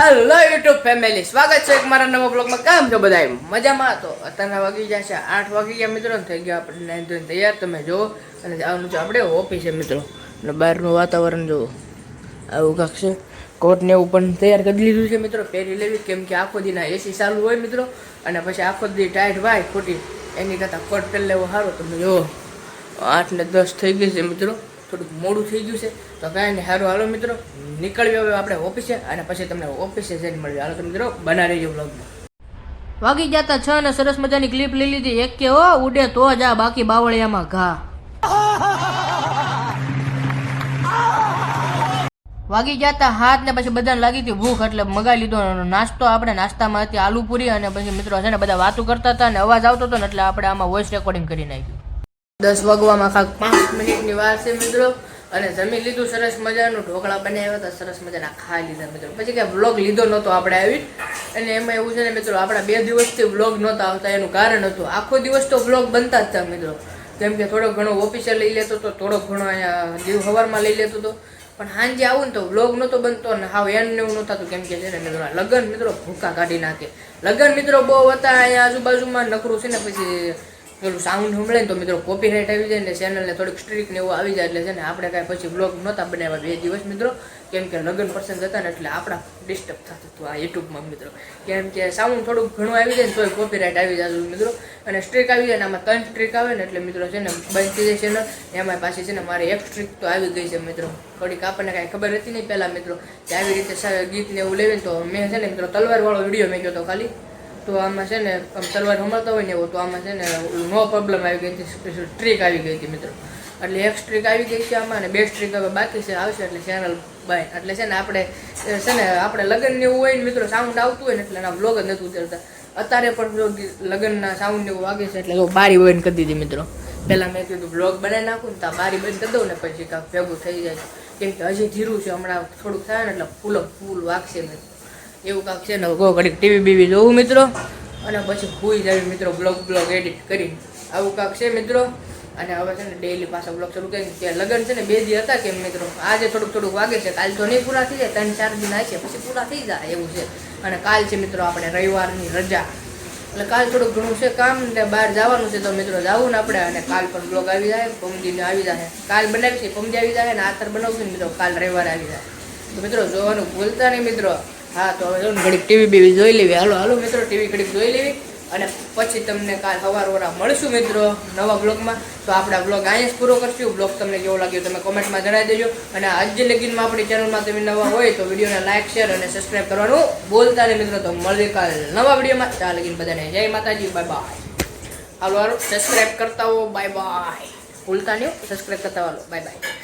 Hello YouTube family સ્વાગત છે એક મારા નવા બ્લોગમાં કામ છો બધા મજામાં? તો અત્યારના વાગી ગયા છે આઠ વાગી ગયા મિત્રો થઈ ગયા આપણે નાઈન ધોઈને તૈયાર. તમે જુઓ, અને જવાનું છે આપણે ઓફિસે મિત્રો. અને બહારનું વાતાવરણ જુઓ. આવું કાંક છે કોટને એવું પણ તૈયાર કરી લીધું છે મિત્રો. પહેરી લેવી, કેમ કે આખો દીના એસી ચાલુ હોય મિત્રો. અને પછી આખો દી ટાઈટ વાય ખોટી. એની કરતાં કોટ પહેરી લેવો સારો. તમે જુઓ. આઠ ને દસ થઈ ગઈ છે મિત્રો. થોડુંક મોડું થઈ ગયું છે. તો કાંઈ નહીં સારું હાલો મિત્રો નીકળવી હવે આપણે ઓફિસે અને પછી તમને ઓફિસે જઈને મળીએ. હાલો મિત્રો, બના રહેજો બ્લોગમાં વાગી જતા છ ને સરસ મજાની ક્લિપ લઈ લીધી. એક કે, હો, ઉડે તો જ આ બાકી બાવળિયામાં ઘા. વાગી જતા હાથ ને પછી બધાને લાગી હતી ભૂખ, એટલે મગાવી લીધો. નાસ્તો આપણે નાસ્તામાં હતી, આલુ પૂરી અને પછી મિત્રો છે ને બધા વાતો કરતા હતા અને અવાજ આવતો હતો ને એટલે આપણે આમાં વોઇસ રેકોર્ડિંગ કરી નાખ્યું. દસ વાગવામાં કાંક પાંચ મિનિટની વાર છે મિત્રો. અને જમી લીધું, સરસ મજાનું. ઢોકળા બનાવ્યા હતા, સરસ મજાના ખાઈ લીધા મિત્રો. પછી કે વ્લોગ લીધો નહોતો આપણે આવી. અને એમાં એવું છે ને મિત્રો, આપણા બે દિવસથી વ્લોગ નહોતા આવતા. એનું કારણ હતું, આખો દિવસ તો વ્લોગ બનતા જ હતા મિત્રો. જેમ કે થોડો ઘણો ઓફિસે લઈ લેતો હતો થોડો ઘણો અહીંયા દીવ હવારમાં લઈ લેતો હતો પણ સાંજે આવું ને તો વ્લોગ નહોતો બનતો ને હાવ એમ એવું નહોતું. થતું કેમ કે છે ને મિત્રો લગન મિત્રો ભૂકા કાઢી નાખે. લગન મિત્રો બહુ હતા, અહીંયા આજુબાજુમાં નકરું છે ને, પછી પેલું સાઉન્ડ સંભળે તો મિત્રો કોપીરાઇટ આવી જાય ને ચેનલને થોડીક સ્ટ્રીક ને એવું આવી જાય એટલે છે ને આપણે કાંઈ પછી બ્લોગ નહોતા બનાવ્યા બે દિવસ મિત્રો. કેમ કે લગ્ન પ્રસંગ હતા ને એટલે આપણા ડિસ્ટર્બ થતું હતું આ યુટ્યુબમાં મિત્રો. કેમ કે સાઉન્ડ થોડુંક ઘણું આવી જાય ને તોય કોપીરાઇટ આવી જાય મિત્રો. અને સ્ટ્રીક આવી જાય ને આમાં ત્રણ સ્ટ્રીક આવે ને એટલે મિત્રો છે ને બંધ થઈ જાય ચેનલ એમાં પાછી છે ને મારે એક સ્ટ્રીક તો આવી ગઈ છે મિત્રો. થોડીક આપણને કાંઈ ખબર હતી નહીં પહેલાં મિત્રો. કે આવી રીતે ગીતને એવું લેવીને તો મેં છે ને મિત્રો તલવારવાળો વીડિયો મેં તો ખાલી. તો આમાં છે ને, આમ તલવાર હમળતા હોય ને એવું, તો આમાં છે ને, નો પ્રોબ્લેમ આવી ગઈ હતી સ્ટ્રીક આવી ગઈ હતી મિત્રો. એટલે એક સ્ટ્રીક આવી ગઈ છે આમાં અને બે સ્ટ્રીક હવે બાકી છે, આવશે એટલે ચેનલ બાય એટલે છે ને આપણે છે ને, આપણે લગ્નને એવું હોય ને મિત્રો સાઉન્ડ આવતું હોય ને એટલે એના બ્લોગ જ નથી ઉતરતા. અત્યારે પણ જો લગ્નના સાઉન્ડ એવું વાગે છે એટલે તો બારી બંધ કરી દીધી મિત્રો. પહેલાં મેં કીધું બ્લોગ બનાવી નાખું ને તો બારી બંધ કરી દઉં ને પછી કાંક ભેગું થઈ જાય કેમ કે હજી ધીરું છે, હમણાં થોડુંક થાય ને એટલે ફૂલો ફૂલ વાગશે મિત્રો. એવું કાંક છે ને કહો ઘડીક ટીવી બીવી જોવું મિત્રો. અને પછી ભૂઈ જાય મિત્રો બ્લોગ બ્લોગ એડિટ કરી આવું કાંક છે મિત્રો. અને હવે છે ને ડેઈલી પાછા બ્લોગ શરૂ કરી કે લગ્ન છે ને, બે દી હતા કેમ મિત્રો? આજે થોડુંક થોડુંક વાગે છે. કાલ તો નહીં પૂરા થઈ જાય ત્રણ, ચાર દિન છે, પછી પૂરા થઈ જાય એવું છે. અને કાલ છે મિત્રો આપણે રવિવારની રજા. એટલે કાલ થોડુંક ઘણું છે કામ ને બહાર જવાનું છે તો મિત્રો જવું ને આપણે. અને કાલ પણ બ્લોગ આવી જાય પમજીને આવી જાય. કાલ બનાવી છે પમજી આવી જાય ને આતર બનાવશું મિત્રો, કાલ રવિવારે આવી જાય. તો મિત્રો, જોવાનું ભૂલતા નહીં મિત્રો. હા, તો હવે જો ઘડીક ટીવી બીવી જોઈ લેવી. હાલો હાલો મિત્રો ટીવી ઘડીક જોઈ લેવી. અને પછી તમને કાલ સવાર વરા મળશું મિત્રો નવા બ્લોગમાં. તો આપણે બ્લોગ અહીંયા જ પૂરો કરશું. બ્લોગ તમને કેવો લાગ્યો તમે કોમેન્ટમાં જણાવી દેજો. અને આજે લગીનમાં આપણી ચેનલમાં તમે નવા હોય તો વિડીયોને લાઇક શેર અને સબસ્ક્રાઈબ કરવાનું બોલતા નહીં મિત્રો. તો મળીએ કાલ નવા વિડીયોમાં. ત્યાં લગીન બધાને જય માતાજી, બાય બાય. હાલો હાલો સબસ્ક્રાઈબ કરતા હો. Bye bye. ભૂલતા નહીં સબસ્ક્રાઈબ કરતા હાલો, બાય બાય.